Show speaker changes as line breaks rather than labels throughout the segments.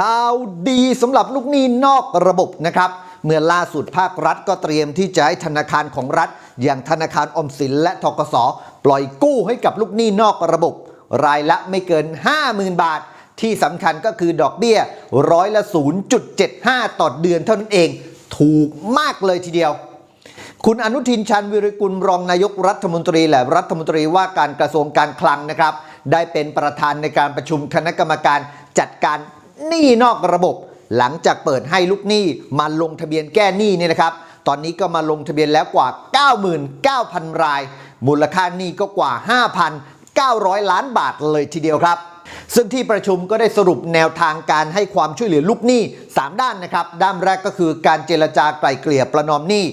ข่าวดีสำหรับลูกหนี้นอกระบบนะครับ เมื่อล่าสุดภาครัฐก็เตรียมที่จะให้ธนาคารของรัฐ อย่างธนาคารอมสินและทกสปล่อยกู้ให้กับลูกหนี้นอกระบบ รายละไม่เกิน 50,000 บาท ที่สำคัญก็คือดอกเบี้ยร้อยละ 0.75 ต่อเดือนเท่านั้นเอง ถูกมากเลยทีเดียว คุณอนุทินชาญวิริกุลรองนายกรัฐมนตรีและรัฐมนตรีว่าการกระทรวงการคลังนะครับ ได้เป็นประธานในการประชุมคณะกรรมการจัดการ หนี้นอกระบบ หลังจากเปิดให้ลูกหนี้มาลงทะเบียนแก้หนี้เนี่ยนะครับ ตอนนี้ก็มาลงทะเบียนแล้วกว่า 99,000 ราย มูลค่าหนี้ก็กว่า 5,900 ล้านบาทเลยทีเดียวครับซึ่งที่ประชุมก็ได้สรุปแนวทางการให้ความช่วยเหลือลูกหนี้ 3 ด้านนะครับ ด้านแรกก็คือการเจรจาไกล่เกลี่ยประนอมหนี้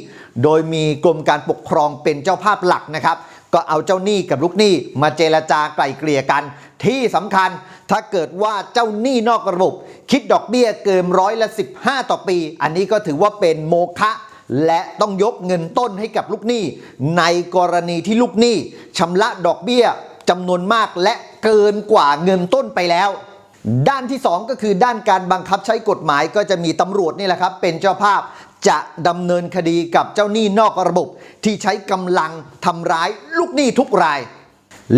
โดยมีกรมการปกครองเป็นเจ้าภาพหลักนะครับ ก็เอาเจ้าหนี้กับลูกหนี้มาเจรจาไกล่เกลี่ยกัน ที่สำคัญถ้าเกิดว่าเจ้าหนี้นอกระบบ คิดดอกเบี้ยเกินร้อยละ 15 ต่อปี อันนี้ก็ถือว่าเป็นโมฆะและต้องยกเงินต้นให้กับลูกหนี้ ในกรณีที่ลูกหนี้ชำระดอกเบี้ยจำนวนมากและเกินกว่าเงินต้นไปแล้ว ด้านที่ 2 ก็คือด้านการบังคับใช้กฎหมายก็จะมีตำรวจนี่แหละครับ เป็นเจ้าภาพจะดำเนินคดีกับเจ้าหนี้นอกระบบ ที่ใช้กำลังทำร้ายลูกหนี้ทุกราย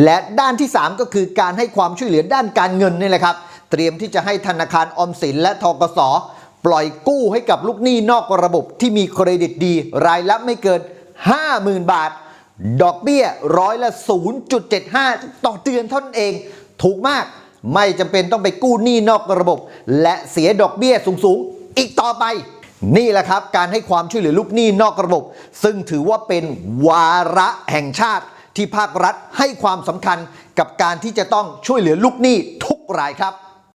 และด้านที่ 3 ก็คือการให้ความช่วยเหลือด้านการเงินนี่แหละครับ เตรียมที่จะให้ธนาคารออมสินและทกสปล่อยกู้ให้กับลูกหนี้นอกระบบที่มีเครดิตดี รายละไม่เกิน 50,000 บาท ดอกเบี้ยร้อยละ 0.75 ต่อเดือนเท่านั้นเอง ถูกมาก ไม่จำเป็นต้องไปกู้หนี้นอกระบบ และเสียดอกเบี้ยสูงๆ อีกต่อไป นี่แหละครับ การให้ความช่วยเหลือลูกหนี้นอกระบบ ซึ่งถือว่าเป็นวาระแห่งชาติ ที่ภาครัฐให้ความสำคัญกับการที่จะต้องช่วยเหลือลูกหนี้ทุกรายครับ